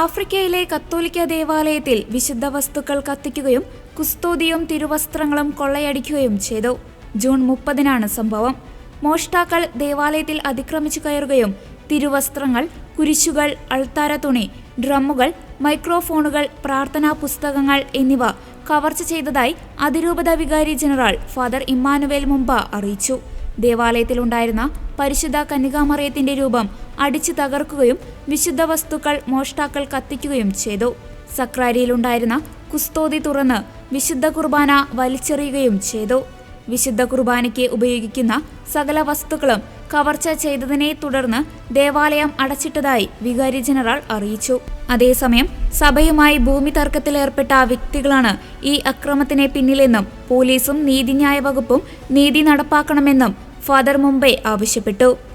ആഫ്രിക്കയിലെ കത്തോലിക്ക ദേവാലയത്തിൽ വിശുദ്ധ വസ്തുക്കൾ കത്തിക്കുകയും കുസ്തോതിയും തിരുവസ്ത്രങ്ങളും കൊള്ളയടിക്കുകയും ചെയ്തു. ജൂൺ മുപ്പതിനാണ് സംഭവം. മോഷ്ടാക്കൾ ദേവാലയത്തിൽ അതിക്രമിച്ചു കയറുകയും തിരുവസ്ത്രങ്ങൾ കുരിശുകൾ അൾത്താര തുണി ഡ്രമ്മുകൾ മൈക്രോഫോണുകൾ പ്രാർത്ഥനാ പുസ്തകങ്ങൾ എന്നിവ കവർച്ച ചെയ്തതായി അതിരൂപത വികാരി ജനറൽ ഫാദർ ഇമ്മാനുവേൽ മുമ്പ അറിയിച്ചു. ദേവാലയത്തിലുണ്ടായിരുന്ന പരിശുദ്ധ കന്യകാമറിയത്തിന്റെ രൂപം അടിച്ചു തകർക്കുകയും വിശുദ്ധ വസ്തുക്കൾ മോഷ്ടാക്കൾ കത്തിക്കുകയും ചെയ്തു. സക്രാരിയിലുണ്ടായിരുന്ന കുസ്തോതി തുറന്ന് വിശുദ്ധ കുർബാന വലിച്ചെറിയുകയും ചെയ്തു. വിശുദ്ധ കുർബാനയ്ക്ക് ഉപയോഗിക്കുന്ന സകല വസ്തുക്കളും കവർച്ച ചെയ്തതിനെ തുടർന്ന് ദേവാലയം അടച്ചിട്ടതായി വികാരി ജനറൽ അറിയിച്ചു. അതേസമയം സഭയുമായി ഭൂമി തർക്കത്തിലേർപ്പെട്ട വ്യക്തികളാണ് ഈ അക്രമത്തിന് പിന്നിലെന്നും പോലീസും നീതിന്യായ വകുപ്പും നീതി നടപ്പാക്കണമെന്നും ഫാദർ മുംബൈ ആവശ്യപ്പെട്ടു.